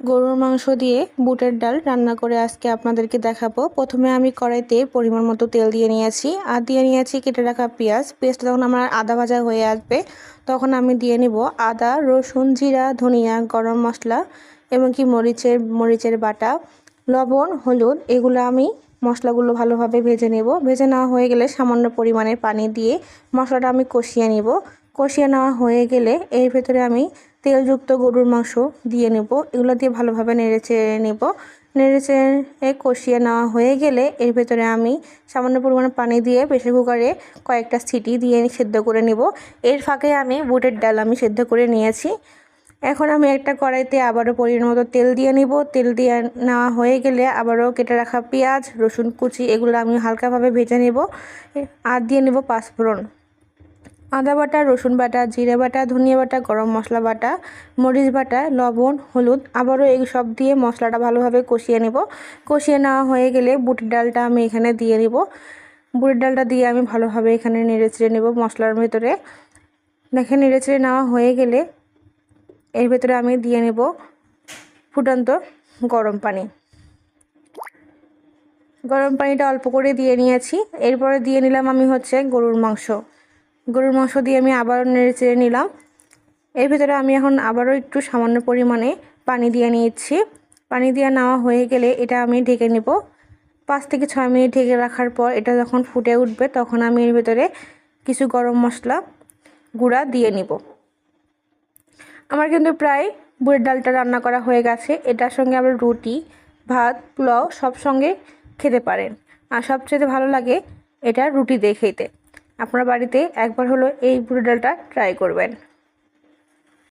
গরুর মাংস দিয়ে বুটের ডাল রান্না করে আজকে আপনাদেরকে দেখাবো। প্রথমে আমি কড়াইতে পরিমাণ মতো তেল দিয়ে নিয়েছি। আর দিয়ে নিয়েছি কেটে রাখা পেঁয়াজ। পেঁয়াজটা যখন আমার আদা ভাজা হয়ে আসবে, তখন আমি দিয়ে নিব আদা, রসুন, জিরা, ধনিয়া, গরম মশলা এবং কি মরিচের মরিচের বাটা, লবণ, হলুদ, এগুলো আমি মশলাগুলো ভালোভাবে ভেজে নেব। ভেজে নেওয়া হয়ে গেলে সামান্য পরিমাণে পানি দিয়ে মশলাটা আমি কষিয়ে নিব। কষিয়ে নেওয়া হয়ে গেলে এর ভেতরে আমি তেলযুক্ত গরুর মাংস দিয়ে নেব। এগুলো দিয়ে ভালোভাবে নেড়ে চেড়ে নেব। নেড়ে চেড়ে কষিয়ে নেওয়া হয়ে গেলে এর ভেতরে আমি সামান্য পরিমাণে পানি দিয়ে প্রেশার কুকারে কয়েকটা সিটি দিয়ে সেদ্ধ করে নেব। এর ফাঁকে আমি বুটের ডাল আমি সেদ্ধ করে নিয়েছি। এখন আমি একটা কড়াইতে আবারও পরিমাণ মতো তেল দিয়ে নিব। তেল দিয়ে নেওয়া হয়ে গেলে আবারও কেটে রাখা পেঁয়াজ, রসুন কুচি, এগুলো আমি হালকাভাবে ভেজে নেব। আর দিয়ে নেব পাঁচফোড়ন। আদা বাটা, রসুন বাটা, জিরে বাটা, ধনিয়া বাটা, গরম মশলা বাটা, মরিচ বাটা, লবণ, হলুদ, আবারও এই সব দিয়ে মশলাটা ভালোভাবে কষিয়ে নেব। কষিয়ে নেওয়া হয়ে গেলে বুটের ডালটা আমি এখানে দিয়ে নেব। বুটের ডালটা দিয়ে আমি ভালোভাবে এখানে নেড়ে চেড়ে নেব মশলার ভেতরে। দেখে নেড়ে চেড়ে নেওয়া হয়ে গেলে এর ভেতরে আমি দিয়ে নেব ফুটন্ত গরম পানি। গরম পানিটা অল্প করে দিয়ে নিয়েছি। এরপরে দিয়ে নিলাম আমি হচ্ছে গরুর মাংস। গরুর মাংস দিয়ে আমি আবারও নেড়ে চেড়ে নিলাম। এর ভিতরে আমি এখন আবারও একটু সামান্য পরিমাণে পানি দিয়ে নিচ্ছি পানি দিয়ে নেওয়া হয়ে গেলে এটা আমি ঢেকে নেব। পাঁচ থেকে ছয় মিনিট ঢেকে রাখার পর এটা যখন ফুটে উঠবে, তখন আমি এর ভিতরে কিছু গরম মশলা গুঁড়া দিয়ে নিব। আমার কিন্তু প্রায় বুড়ের ডালটা রান্না করা হয়ে গেছে। এটার সঙ্গে আবার রুটি, ভাত, পোলাও সব সঙ্গে খেতে পারেন। আর সবচেয়ে ভালো লাগে এটা রুটি দিয়ে খেতে। আপনার বাড়িতে একবার হলো এই বুড়ি ডালটা ট্রাই করবেন।